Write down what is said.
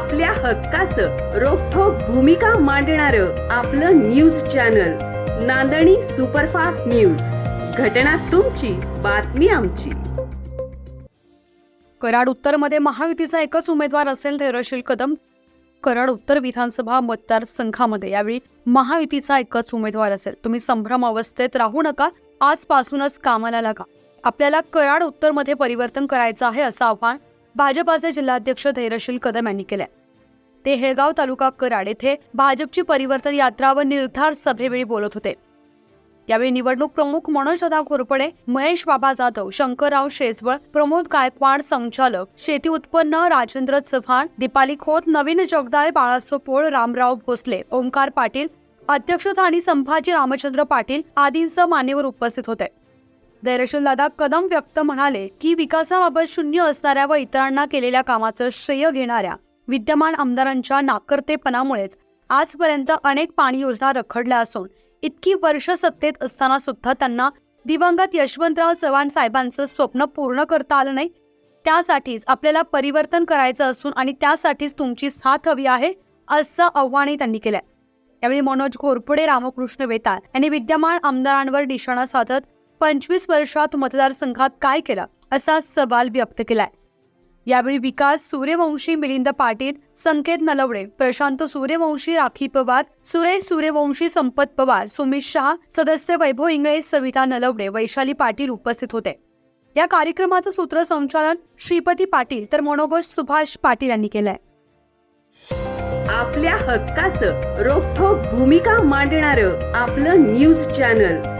आपल्या हक्काचं रोखोक भूमिका मांडणार आपलं news channel Nandani superfast news. घटना तुमची बातमी आमची. कराड उत्तरमध्ये महायुतीचा एकच उमेदवार असेल धैर्यशील कदम. कराड उत्तर विधानसभा मतदारसंघामध्ये यावेळी महायुतीचा एकच उमेदवार असेल. तुम्ही संभ्रम अवस्थेत राहू नका आजपासूनच कामाला लागा. आपल्याला कराड उत्तरमध्ये परिवर्तन करायचं आहे असं आव्हान भाजपाचे जिल्हाध्यक्ष धैर्यशील कदम यांनी केलंय. ते हेळगाव तालुका कराड येथे भाजपची परिवर्तन यात्रा व निर्धार सभेवेळी बोलत होते. यावेळी निवडणूक प्रमुख मनोज दादा घोरपडे महेश बाबा जाधव शंकरराव शेजवळ प्रमोद गायकवाड संचालक शेती उत्पन्न राजेंद्र चव्हाण दीपाली खोत नवीन जगदाळे बाळासो पोळ रामराव भोसले ओंकार पाटील अध्यक्षता आणि संभाजी रामचंद्र पाटील आदींसह मान्यवर उपस्थित होते. धैर्यशील दादा कदम व्यक्त म्हणाले की विकासाबाबत शून्य असणाऱ्या व इतरांना केलेल्या कामाचं श्रेय घेणाऱ्या विद्यमान आमदारांच्या नाकर्तेपणामुळेच आजपर्यंत अनेक पाणी योजना रखडल्या असून इतकी वर्ष सत्तेत असताना सुद्धा त्यांना दिवंगत यशवंतराव चव्हाण साहेबांचं स्वप्न पूर्ण करता आलं नाही. त्यासाठीच आपल्याला परिवर्तन करायचं असून आणि त्यासाठीच तुमची साथ हवी आहे असं आव्हानही त्यांनी केलंय. यावेळी मनोज घोरपडे रामकृष्ण वेताळ यांनी विद्यमान आमदारांवर निशाणा साधत पंचवीस वर्षात मतदारसंघात काय केला असा सवाल व्यक्त केलाय. यावेळी विकास सूर्यवंशी मिलिंद पाटील संकेत नलवडे प्रशांत सूर्यवंशी राखी पवार सुरेश सूर्यवंशी संपत पवार सुमित शहा सदस्य वैभव इंगळे सविता नलवडे वैशाली पाटील उपस्थित होते. या कार्यक्रमाचं सूत्रसंचालन श्रीपती पाटील तर मनोगोष सुभाष पाटील यांनी केलंय. आपल्या हक्काचं रोखोक भूमिका मांडणार आपलं news channel.